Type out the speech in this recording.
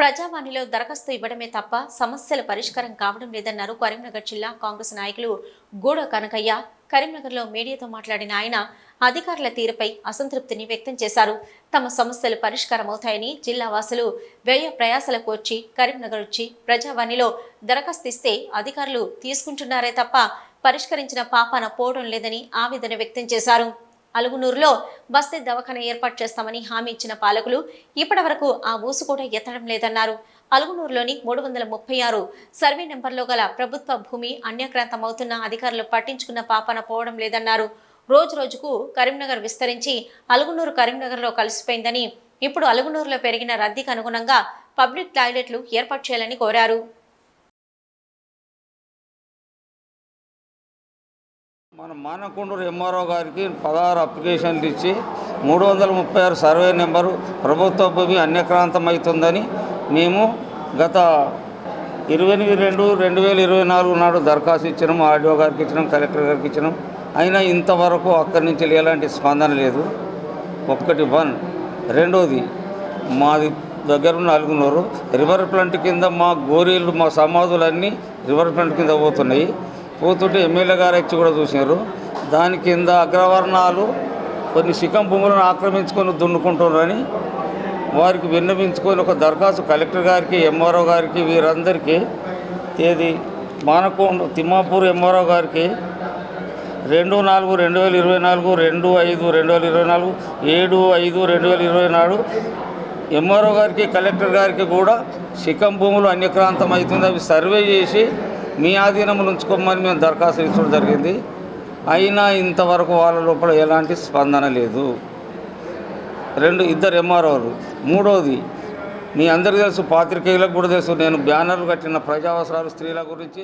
ప్రజావాణిలో దరఖాస్తు ఇవ్వడమే తప్ప సమస్యల పరిష్కారం కావడం లేదన్నారు కరీంనగర్ జిల్లా కాంగ్రెస్ నాయకులు గూడ కనకయ్య. కరీంనగర్లో మీడియాతో మాట్లాడిన ఆయన అధికారుల తీరుపై అసంతృప్తిని వ్యక్తం చేశారు. తమ సమస్యలు పరిష్కారమవుతాయని జిల్లా వాసులు వ్యయ ప్రయాసలకు వచ్చి కరీంనగర్ వచ్చి ప్రజావాణిలో దరఖాస్తు ఇస్తే అధికారులు తీసుకుంటున్నారే తప్ప పరిష్కరించిన పాపాన పోవడం లేదని ఆవేదన వ్యక్తం చేశారు. అలుగునూరులో బస్తీ దవాఖాన ఏర్పాటు చేస్తామని హామీ ఇచ్చిన పాలకులు ఇప్పటి వరకు ఆ ఊసు కూడా ఎత్తడం లేదన్నారు. అలుగునూరులోని మూడు వందల ముప్పై ఆరు సర్వే నెంబర్లో గల ప్రభుత్వ భూమి అన్యక్రాంతమవుతున్న అధికారులు పట్టించుకున్న పాపన పోవడం లేదన్నారు. రోజు రోజుకు కరీంనగర్ విస్తరించి అలుగునూరు కరీంనగర్లో కలిసిపోయిందని ఇప్పుడు అలుగునూరులో పెరిగిన రద్దీకి అనుగుణంగా పబ్లిక్ టాయిలెట్లు ఏర్పాటు చేయాలని కోరారు. మన మానకొండూరు ఎంఆర్ఓ గారికి పదహారు అప్లికేషన్లు ఇచ్చి మూడు వందల ముప్పై ఆరు సర్వే నెంబరు ప్రభుత్వ భూమి అన్యక్రాంతమవుతుందని మేము గత ఇరవై ఎనిమిది రెండు రెండు వేల ఇరవై నాలుగు నాడు దరఖాస్తు ఇచ్చినాము ఆర్డీఓ గారికి ఇచ్చినాం కలెక్టర్ గారికి ఇచ్చినాం. అయినా ఇంతవరకు అక్కడి నుంచి ఎలాంటి స్పందన లేదు. ఒక్కటి వన్. రెండోది మాది దగ్గర ఉన్న రివర్ ప్లాంట్ కింద మా గోరీలు మా సమాధులన్నీ రివర్ ప్లాంట్ కింద పోతున్నాయి. పోతుంటే ఎమ్మెల్యే గారు వచ్చి కూడా చూసినారు. దాని కింద అగ్రవర్ణాలు కొన్ని శిఖం భూములను ఆక్రమించుకొని దున్నుకుంటున్నారని వారికి విన్నవించుకొని ఒక దరఖాస్తు కలెక్టర్ గారికి ఎంఆర్ఓ గారికి వీరందరికీ ఏది మానకొండ తిమ్మాపూర్ ఎంఆర్ఓ గారికి రెండు నాలుగు రెండు వేల ఇరవై నాలుగు రెండు ఐదు రెండు వేల ఇరవై నాలుగు ఏడు ఐదు రెండు వేల ఇరవై నాడు ఎంఆర్ఓ గారికి కలెక్టర్ గారికి కూడా శిఖం భూములు అన్యక్రాంతం అవుతుంది అవి సర్వే చేసి మీ ఆధీనంలో ఉంచుకోమని మేము దరఖాస్తు ఇచ్చడం జరిగింది. అయినా ఇంతవరకు వాళ్ళ లోపల ఎలాంటి స్పందన లేదు. రెండు ఇద్దరు ఎంఆర్ఓలు. మూడవది మీ అందరికీ తెలుసు పాత్రికేయులకు కూడా తెలుసు నేను బ్యానర్లు కట్టిన ప్రజా అవసరాలు స్త్రీల గురించి